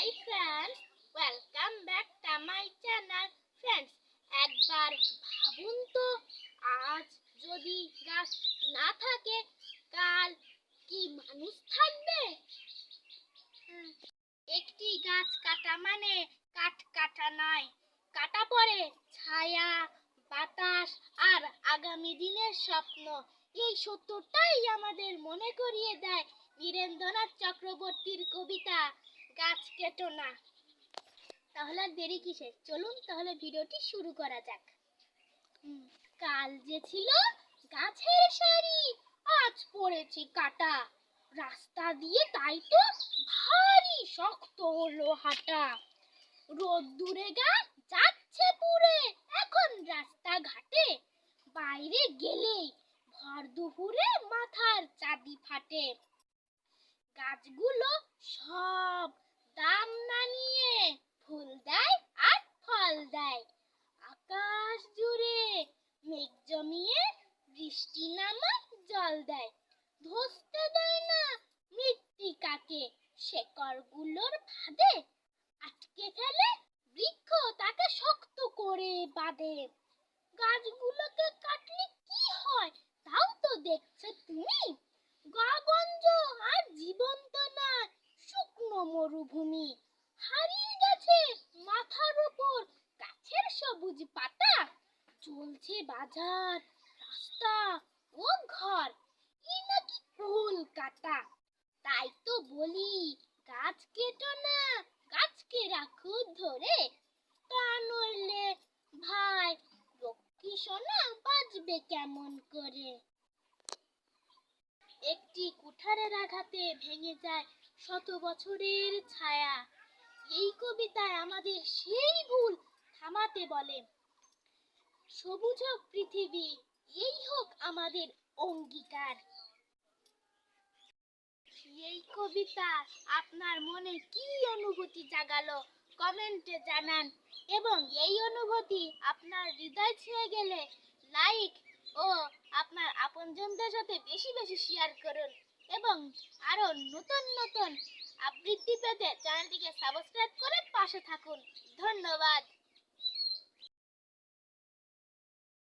Hi friends welcome back to my channel friends একবার ভাবুন তো, আজ যদি গাছ না থাকে, কাল কি মানুষ থাকবে? একটি গাছ কাটা মানে কাঠ কাটা নয়। কাটা পড়ে ছায়া, বাতাস আর আগামী দিনের স্বপ্ন। এই সত্যটাই আমাদের মনে করিয়ে দেয় বীরেন্দ্রনাথ চক্রবর্তীর কবিতা। গাছ কেটো না। তাহলে আর দেরি কিসের? চলুন তাহলে ভিডিওটি শুরু করা যাক। কাল যে ছিল গাছের সারি, আজ পড়েছে কাটা। রাস্তা দিয়ে তাই তো ভারী শক্ত হলো হাঁটা রোদ্দুরে গা যাচ্ছে পুরে এখন রাস্তা ঘাটে বাইরে গেলেই ভর দুপুরে মাথার চাঁদি ফাটে। গাছগুলো সব দাম না নিয়ে ফুল দেয় আর ফল দেয়। আকাশ জুড়ে মেঘ জমিয়ে বৃষ্টি নামা জল দেয়। ধসতে দেয় না মৃত্তিকাকে শেকড়গুলোর ফাঁদে আটকে ফেলে, বৃক্ষ তাকে শক্ত করে বাঁধে। গাছগুলোকে কাটলে কি হয় তাও তো দেখছ তুমি? গগঞ্জ আর জীবন্ত না শুকনো মরুভূমি হারিয়ে গেছে মাথার উপর গাছের সবুজ পাতা চলছে বাজার, রাস্তা ও ঘর কি নাকি কাটা তাই তো বলি, গাছ কেটো না, গাছকে রাখো ধরে। তা নইলে ভাই লক্ষ্মী সোনা বাজবে কেমন করে? একটি কুঠারের আঘাতে ভেঙে যায় শত বছরের ছায়া। এই কবিতায় আমাদের সেই ভুল থামাতে বলে। সবুজ হোক পৃথিবী, এই হোক আমাদের অঙ্গীকার। এই কবিতা আপনার মনে কি অনুভূতি জাগালো? কমেন্টে জানান। এবং এই অনুভূতি আপনার হৃদয় ছুঁয়ে গেলে লাইক ও আপনার আপনজনদের সাথে বেশি বেশি শেয়ার করুন। এবং আরও নতুন নতুন আবৃত্তি পেতে চ্যানেলটিকে সাবস্ক্রাইব করে পাশে থাকুন। ধন্যবাদ।